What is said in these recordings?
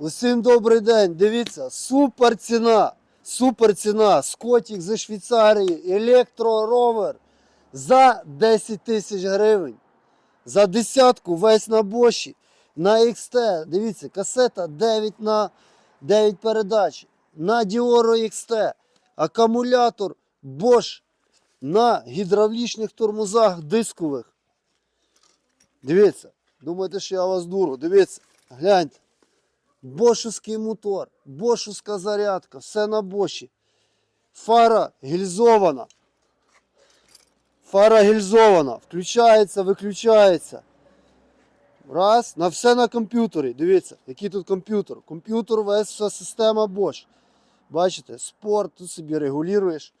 Усім добрий день. Дивіться, супер ціна. Супер ціна. Скотік зі Швейцарії, електроровер за 10 тисяч гривень. За десятку весь на боші. На XT. Дивіться, касета 9 на 9 передач. На Dioro XT. Акумулятор Bosch на гідравлічних тормозах дискових. Дивіться. Думаєте, що я вас дуру? Дивіться, гляньте. Бошовський мотор, бошовська зарядка, все на боші. Фара гільзована. Фара гільзована. Включається, виключається. Раз. На все на комп'ютері. Дивіться, який тут комп'ютер. Комп'ютер весь вся система Bosch. Бачите, спорт, тут собі регулюєш.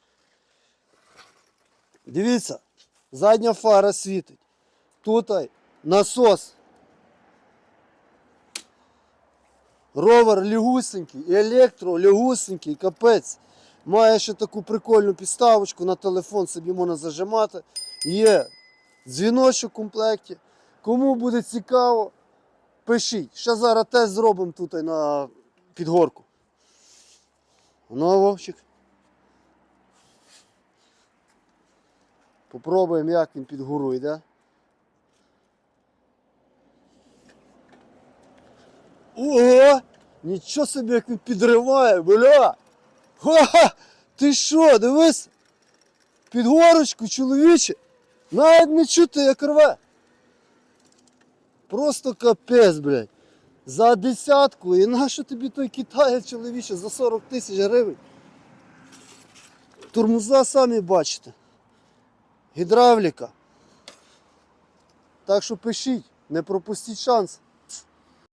Дивіться, задня фара світить. Тут насос Ровер лягусенький, електро лягусенький, капець. Має ще таку прикольну підставочку на телефон собі можна зажимати. Є дзвіночок в комплекті. Кому буде цікаво, пишіть. Ще зараз тест зробимо тут на підгорку. Ну, Вовчик. Попробуємо, як він під гору йде. Ого! Нічого собі, як він підриває, бля! Ха-ха! Ти що, дивись? Під горочку, чоловіче! Навіть не чути, як рве. Просто капець, блядь. За десятку. І нащо тобі той Китай, чоловіче, за 40 тисяч гривень? Тормоза самі бачите. Гідравліка. Так що пишіть, не пропустіть шанс.